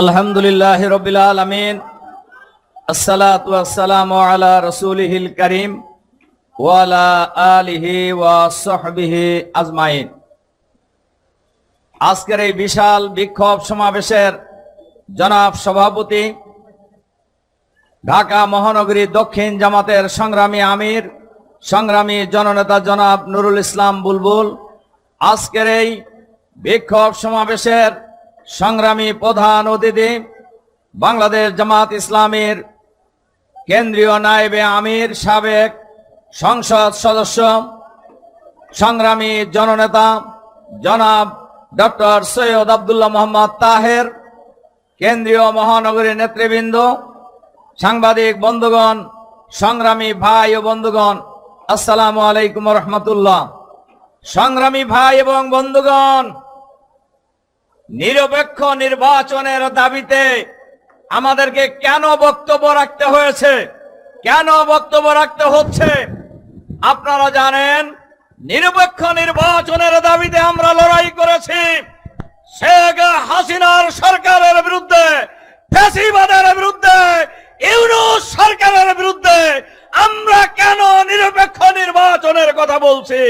আলহামদুলিল্লাহ রবিল আলমিন। আসসালাতু আসসালামু আলা রসুলিহিল করিম ওয়ালা আলিহি ওয়া সাহবিহি আজমাইন। আজকের এই বিশাল বিক্ষোভ সমাবেশের জনাব সভাপতি, ঢাকা মহানগরী দক্ষিণ জামাতের সংগ্রামী আমির, সংগ্রামী জননেতা জনাব নুরুল ইসলাম বুলবুল, আজকের এই বিক্ষোভ সমাবেশের সংগ্রামী প্রধান অতিথি বাংলাদেশ জামাত ইসলামীর কেন্দ্রীয় নায়েবে আমির সাবেক সংসদ সদস্য, সংগ্রামী জননেতা জনাব ডক্টর সৈয়দ আবদুল্লাহ মোহাম্মদ তাহের, কেন্দ্রীয় মহানগরী নেতৃবৃন্দ, সাংবাদিক বন্ধুগণ, সংগ্রামী ভাই ও বন্ধুগণ, আসসালামু আলাইকুম রহমতুল্লাহ। সংগ্রামী ভাই এবং বন্ধুগণ নিরপেক্ষ নির্বাচনের দাবিতে আমাদেরকে কেন বক্তব্য রাখতে হয়েছে? কেন বক্তব্য রাখতে হচ্ছে? আপনারা জানেন, নিরপেক্ষ নির্বাচনের দাবিতে আমরা লড়াই করেছি শেখ হাসিনার সরকারের বিরুদ্ধে ফেসিবাদের বিরুদ্ধে, ইউনুস সরকারের বিরুদ্ধে। আমরা কেন নিরপেক্ষ নির্বাচনের কথা বলছি?